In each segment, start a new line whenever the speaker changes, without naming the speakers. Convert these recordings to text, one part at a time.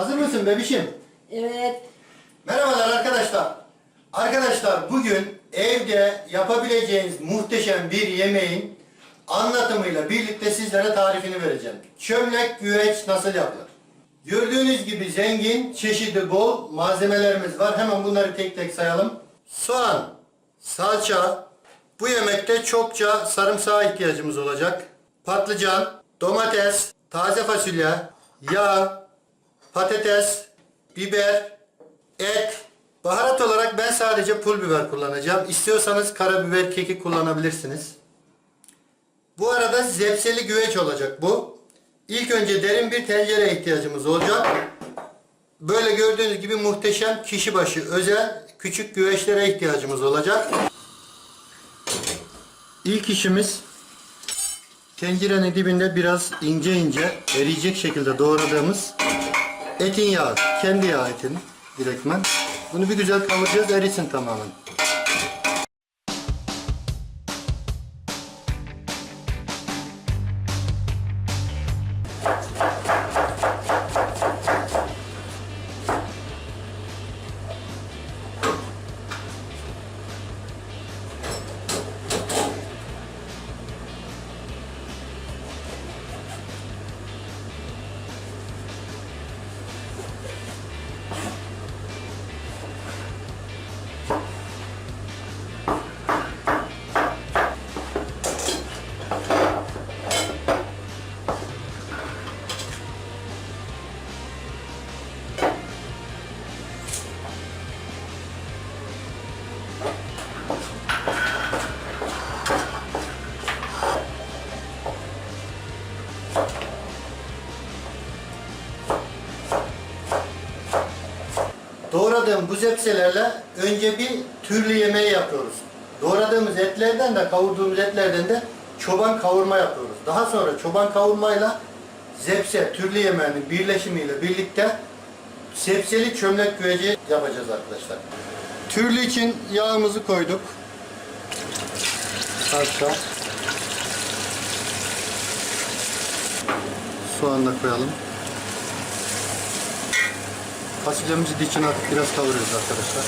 Hazır mısın bebişim?
Evet.
Merhabalar arkadaşlar. Arkadaşlar bugün evde yapabileceğiniz muhteşem bir yemeğin anlatımıyla birlikte sizlere tarifini vereceğim. Çömlek güveç nasıl yapılır? Gördüğünüz gibi zengin, çeşidi bol malzemelerimiz var. Hemen bunları tek tek sayalım. Soğan, salça, bu yemekte çokça sarımsağa ihtiyacımız olacak. Patlıcan, domates, taze fasulye, yağ, patates, biber, et. Baharat olarak ben sadece pul biber kullanacağım. İstiyorsanız karabiber, kekik kullanabilirsiniz. Bu arada zepseli güveç olacak bu. İlk önce derin bir tencereye ihtiyacımız olacak. Böyle gördüğünüz gibi muhteşem kişi başı özel küçük güveçlere ihtiyacımız olacak. İlk işimiz tencerenin dibinde biraz ince ince eriyecek şekilde doğradığımız etin yağı. Kendi yağ etin direktmen. Bunu bir güzel kavuracağız erisin tamamen. Doğradığım bu zepselerle önce bir türlü yemeği yapıyoruz. Doğradığımız etlerden de kavurduğumuz etlerden de çoban kavurma yapıyoruz. Daha sonra çoban kavurmayla zepse türlü yemeğinin birleşimiyle birlikte zepseli çömlek güveci yapacağız arkadaşlar. Türlü için yağımızı koyduk. Salça. Soğan da koyalım. Fasulyemizi dikine atıp biraz kavuruyoruz arkadaşlar.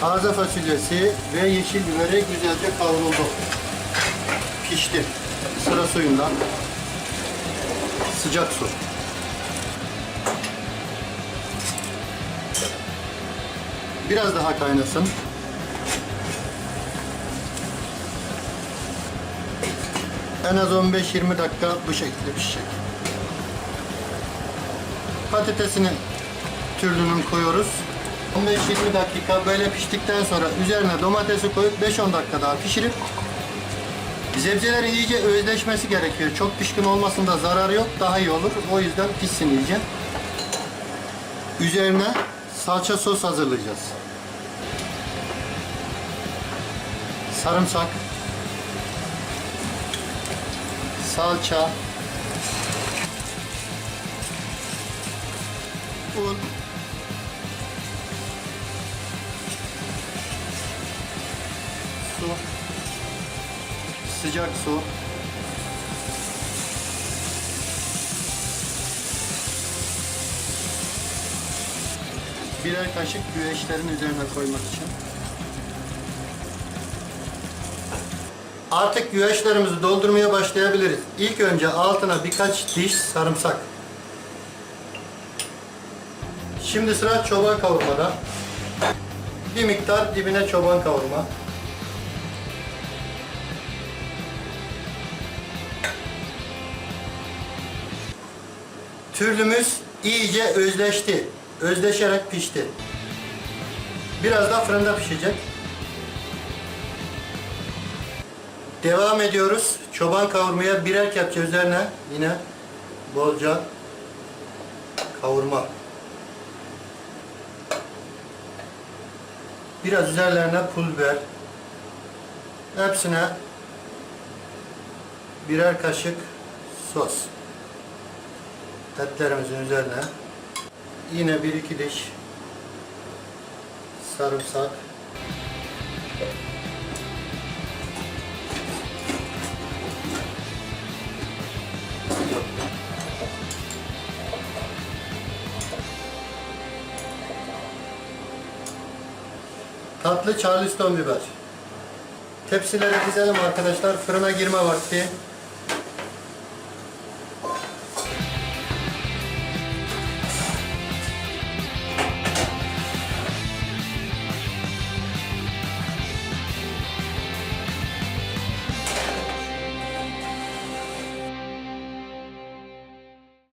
Taze fasulyesi ve yeşil biberi güzelce kavruldu pişti. Sıra suyundan. Sıcak su. Biraz daha kaynasın. En az 15-20 dakika bu şekilde pişecek. Patatesini türlünün koyuyoruz. 15-20 dakika böyle piştikten sonra üzerine domatesi koyup 5-10 dakika daha pişirip Zebzelerin iyice özleşmesi gerekiyor. Çok pişkin olmasında zararı yok. Daha iyi olur. O yüzden pişsin iyice. Üzerine salça sos hazırlayacağız. Sarımsak. Salça. Un. Sıcak su. Birer kaşık güveçlerin üzerine koymak için. Artık güveçlerimizi doldurmaya başlayabiliriz. İlk önce altına birkaç diş sarımsak. Şimdi sıra çoban kavurmada. Bir miktar dibine çoban kavurma. Türlümüz iyice özleşti. Özleşerek pişti. Biraz daha fırında pişecek. Devam ediyoruz. Çoban kavurmaya birer kepçe üzerine yine bolca kavurma. Biraz üzerlerine pul biber. Hepsine birer kaşık sos. Etlerimizin üzerine yine bir iki diş sarımsak tatlı charleston biber. Tepsileri dizelim arkadaşlar. Fırına girme vakti.